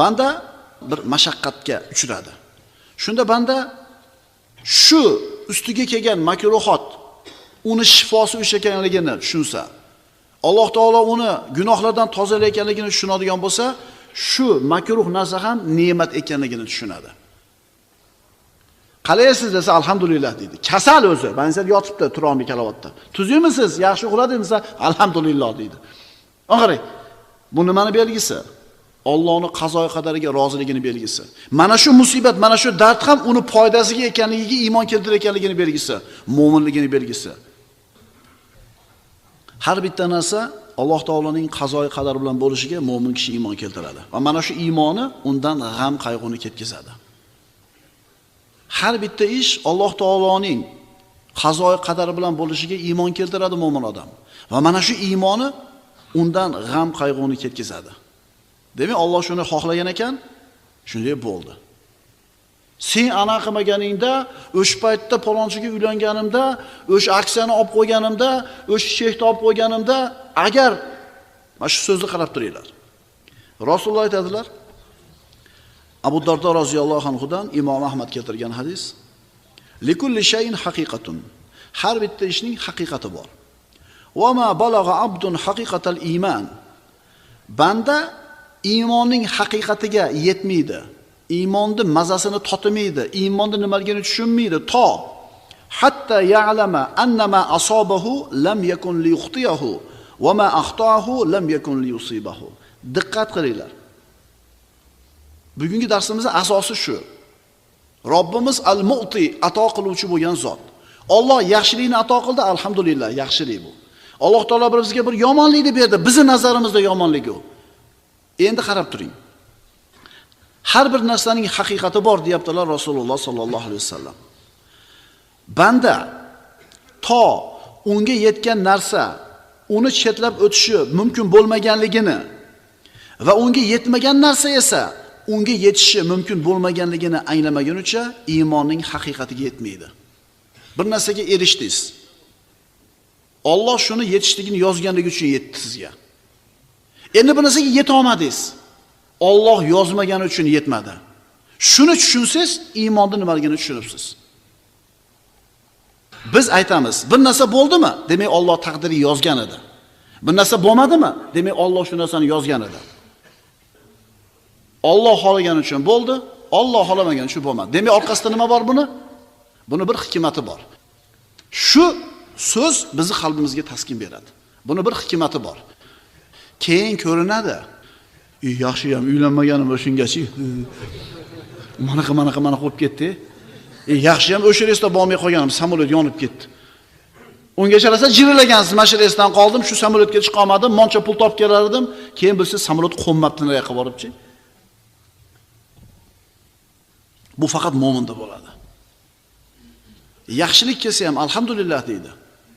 Banda bir mashaqqatga uchradi. Shunda banda shu ustiga kelgan makruhot uni shifosi o'sha ekanligini tushunsa, Alloh taolo uni gunohlardan tozalayotganligini tushunadigan bo'lsa, shu makruh narsa ham ne'mat ekanligini tushunadi. Qalaysiz desa alhamdulillah deydi. Kasal o'zi, bansa yotibdi turolmay kalavatda. Tuzimisiz, yaxshi uxladingiz desa alhamdulillah deydi. qarang bu nimani belgisi? Allohning qazoy qadariga roziligini belgisi. Mana shu musibat, mana shu dard ham uni foydasiga ekanligiga iymon keltirayotganligini belgisi, mo'minligini belgisi. Har bitta narsa Alloh taoloning qazoi qadari bilan bo'lishiga mo'min kishi iymon keltiradi. Va mana shu iymoni undan g'am qayg'uni ketkazadi. Har bitta ish Alloh taoloning qazoi qadari bilan bo'lishiga iymon keltiradi mo'min odam. Va mana shu iymoni undan g'am qayg'uni ketkazadi. Demak, Alloh shuni xohlagan ekan, shunday bo'ldi. Sen ana qilmaganingda, o'sha paytda palonchiga uylanganimda, o'sha aksiyani olib qo'yganimda, o'sha chekni olib qo'yganimda, agar mana shu so'zni qarab turinglar. Rasululloh aytadilar, Abu Dardo roziyallohu anhudan Imom Ahmad keltirgan hadis. Likulli shayin haqiqatun. Har bitta ishning haqiqati bor. Va ma balagha abdun haqiqatal iymon. Banda iymonning haqiqatiga yetmaydi. Iymonning mazasini totmaydi, iymonni nimaligini tushunmaydi to hatta ya'lama annama asobahu lam yakun liyuxtiyahu va ma axtoahu lam yakun liyusibahu. Diqqat qilinglar. Bugungi darsimizning asosi shu. Robbimiz Al-Mu'ti ato qiluvchi bo'lgan zot. Alloh yaxshilikni ato qildi, alhamdulillah, yaxshilik bu. Alloh taolo bizga bir yomonlikni berdi, bizning nazarimizda yomonlik u. Endi qarab turing. Har bir narsaning haqiqati bor deyaptilar Rasululloh sollallohu alayhi vasallam. Banda to unga yetgan narsa uni chetlab o'tishi mumkin bo'lmaganligini va unga yetmagan narsa esa unga yetishi mumkin bo'lmaganligini anglamagunicha iymonning haqiqatiga yetmaydi. Bir narsaga erishdingiz. Alloh shuni yetishligini yozganligi uchun yetdi sizga. Endi bir narsaga yeta olmadingiz. Alloh yozmagani uchun yetmadi. Shuni tushunsangiz, iymonni nimaligini tushunibsiz. Biz aytamiz, bir narsa bo'ldimi? Demak, Alloh taqdiri yozgan edi. Bir narsa bo'lmadimi? Demak, Alloh shu narsani yozgan edi. Alloh xohlagani uchun bo'ldi, Alloh xohlamagan uchun bo'lmadi. Demak, orqasida nima bor buni? Buni bir hikmati bor. Shu so'z bizni qalbimizga taskin beradi. Buni bir hikmati bor. Keyin ko'rinadi. Yaxshi ham uylanmaganim o'shungachi. Manaqa manaqa mana bo'lib ketdi. E, yaxshi ham o'sha reysda bormay qolganim, samolyot yonib ketdi. Ungacha rasa jirilagansiz, mana shu reysdan qoldim, shu samolyotga chiqa olmadim, moncha pul topib kelar edim. Keyin bilsiz samolyot qo'nmabdi nayoqqa boribchi. Bu faqat mo'minda bo'ladi. Yaxshilik kelsa ham alhamdulillah deydi.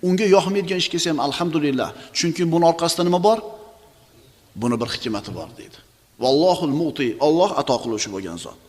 Unga yoqmaydigan ish kelsa ham alhamdulillah. Chunki buning orqasida nima bor? Buni bir hikmati bor deydi. Vallohul mu'ti, Alloh ato qiluvchi bo'lgan zot.